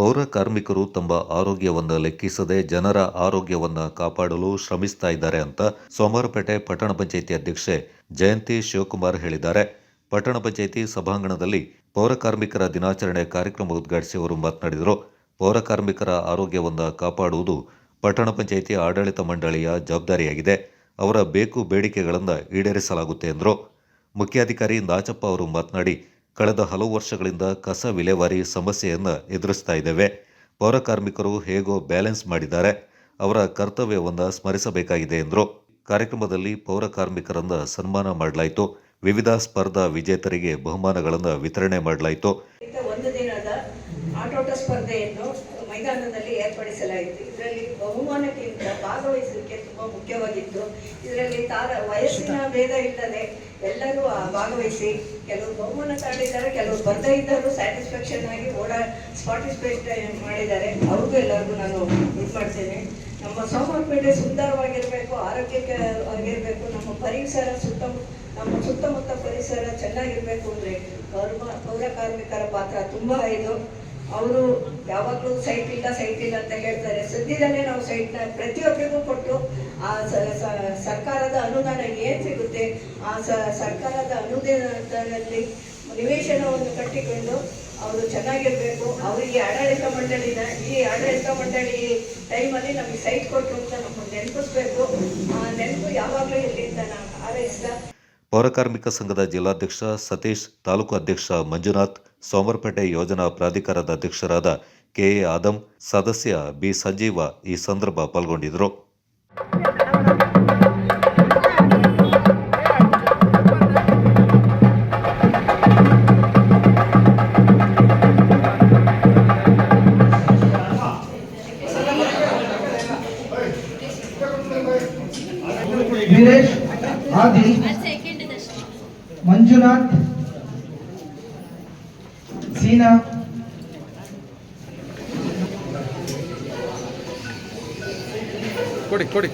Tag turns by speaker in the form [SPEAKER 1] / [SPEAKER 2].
[SPEAKER 1] ಪೌರ ಕಾರ್ಮಿಕರು ತಮ್ಮ ಆರೋಗ್ಯವನ್ನು ಲೆಕ್ಕಿಸದೆ ಜನರ ಆರೋಗ್ಯವನ್ನು ಕಾಪಾಡಲು ಶ್ರಮಿಸ್ತಾ ಇದ್ದಾರೆ ಅಂತ ಸೋಮವಾರಪೇಟೆ ಪಟ್ಟಣ ಪಂಚಾಯಿತಿ ಅಧ್ಯಕ್ಷೆ ಜಯಂತಿ ಶಿವಕುಮಾರ್ ಹೇಳಿದ್ದಾರೆ. ಪಟ್ಟಣ ಪಂಚಾಯಿತಿ ಸಭಾಂಗಣದಲ್ಲಿ ಪೌರ ಕಾರ್ಮಿಕರ ದಿನಾಚರಣೆ ಕಾರ್ಯಕ್ರಮ ಉದ್ಘಾಟಿಸಿ ಅವರು ಮಾತನಾಡಿದರು. ಪೌರ ಕಾರ್ಮಿಕರ ಆರೋಗ್ಯವನ್ನು ಕಾಪಾಡುವುದು ಪಟ್ಟಣ ಪಂಚಾಯಿತಿ ಆಡಳಿತ ಮಂಡಳಿಯ ಜವಾಬ್ದಾರಿಯಾಗಿದೆ. ಅವರ ಬೇಕು ಬೇಡಿಕೆಗಳನ್ನು ಈಡೇರಿಸಲಾಗುತ್ತೆ ಎಂದರು. ಮುಖ್ಯಾಧಿಕಾರಿ ನಾಚಪ್ಪ ಅವರು ಮಾತನಾಡಿ ಕಳೆದ ಹಲವು ವರ್ಷಗಳಿಂದ ಕಸ ವಿಲೇವಾರಿ ಸಮಸ್ಯೆಯನ್ನು ಎದುರಿಸ್ತಾ ಇದ್ದೇವೆ. ಪೌರಕಾರ್ಮಿಕರು ಹೇಗೋ ಬ್ಯಾಲೆನ್ಸ್ ಮಾಡಿದ್ದಾರೆ. ಅವರ ಕರ್ತವ್ಯವನ್ನು ಸ್ಮರಿಸಬೇಕಾಗಿದೆ ಎಂದರು. ಕಾರ್ಯಕ್ರಮದಲ್ಲಿ ಪೌರ ಕಾರ್ಮಿಕರನ್ನು ಸನ್ಮಾನ ಮಾಡಲಾಯಿತು. ವಿವಿಧ ಸ್ಪರ್ಧಾ ವಿಜೇತರಿಗೆ ಬಹುಮಾನಗಳನ್ನು ವಿತರಣೆ ಮಾಡಲಾಯಿತು.
[SPEAKER 2] ಮೈದಾನದಲ್ಲಿ ಏರ್ಪಡಿಸಲಾಯಿತು. ಇದರಲ್ಲಿ ಬಹುಮಾನಕ್ಕಿಂತ ಭಾಗವಹಿಸಲಿಕ್ಕೆ ತುಂಬಾ ಮುಖ್ಯವಾಗಿತ್ತು. ಇದರಲ್ಲಿ ತಾರ ವಯಸ್ಸಿನ ಭೇದ ಇಲ್ಲದೆ ಎಲ್ಲರೂ ಭಾಗವಹಿಸಿ ಕೆಲವರು ಬಹುಮಾನ ತಗೊಂಡಿದ್ದಾರೆ ಕೆಲವರು ಬರ್ದೇ ಇದ್ದರೂ ಸ್ಯಾಟಿಸ್ಫ್ಯಾಕ್ಷನ್ ಆಗಿ ಓಡಾ ಪಾರ್ಟಿಸಿಪೇಟ್ ಮಾಡಿದ್ದಾರೆ. ಅವ್ರಿಗೂ ಎಲ್ಲರಿಗೂ ನಾನು ಇದು ಮಾಡ್ತೇನೆ. ನಮ್ಮ ಸೋಮವಾರಪೇಟೆ ಸುಂದರವಾಗಿರಬೇಕು ಆರೋಗ್ಯಕ್ಕೆ ಆಗಿರಬೇಕು ನಮ್ಮ ಪರಿಸರ ಸುತ್ತ ನಮ್ಮ ಸುತ್ತಮುತ್ತ ಪರಿಸರ ಚೆನ್ನಾಗಿರ್ಬೇಕು ಅಂದರೆ ಪೌರ ಪೌರ ಕಾರ್ಮಿಕರ ಪಾತ್ರ ತುಂಬಾ ಇದು. ಅವರು ಯಾವಾಗಲೂ ಸೈಟ್ ಇಲ್ಲ ಸೈಟ್ ಇಲ್ಲ ಅಂತ ಹೇಳ್ತಾರೆ. ಸದ್ಯದಲ್ಲೇ ನಾವು ಸೈಟ್ನ ಪ್ರತಿಯೊಬ್ಬರಿಗೂ ಕೊಟ್ಟು ಆ ಸರ್ಕಾರದ ಅನುದಾನ ಏನ್ ಸಿಗುತ್ತೆ, ಆ ಸರ್ಕಾರದ ಅನುದಾನದಲ್ಲಿ ನಿವೇಶನವನ್ನು ಕಟ್ಟಿಕೊಂಡು ಅವರು ಚೆನ್ನಾಗಿರ್ಬೇಕು. ಅವರಿಗೆ ಆಡಳಿತ ಮಂಡಳಿನ, ಈ ಆಡಳಿತ ಮಂಡಳಿ ಟೈಮಲ್ಲಿ ನಮಗೆ ಸೈಟ್ ಕೊಟ್ಟರು ಅಂತ ನಮಗೆ ನೆನಪಿಸ್ಬೇಕು. ಆ ನೆನಪು ಯಾವಾಗಲೂ ಇಲ್ಲಿಂದ ನಾನು
[SPEAKER 1] ಹಾರೈಸಿದ ಪೌರಕಾರ್ಮಿಕ ಸಂಘದ ಜಿಲ್ಲಾಧ್ಯಕ್ಷ ಸತೀಶ್, ತಾಲೂಕು ಅಧ್ಯಕ್ಷ ಮಂಜುನಾಥ್ ಸೋಮವಾರಪೇಟೆ ಯೋಜನಾ ಪ್ರಾಧಿಕಾರದ ಅಧ್ಯಕ್ಷರಾದ ಕೆಎ ಆದಂ ಸದಸ್ಯ ಬಿ ಸಂಜೀವ ಈ ಸಂದರ್ಭ ಪಾಲ್ಗೊಂಡಿದ್ದರು.
[SPEAKER 3] ಮಂಜುನಾಥ್ ಸೀನಾ
[SPEAKER 4] ಕೊಡಿ ಕೊಡಿ.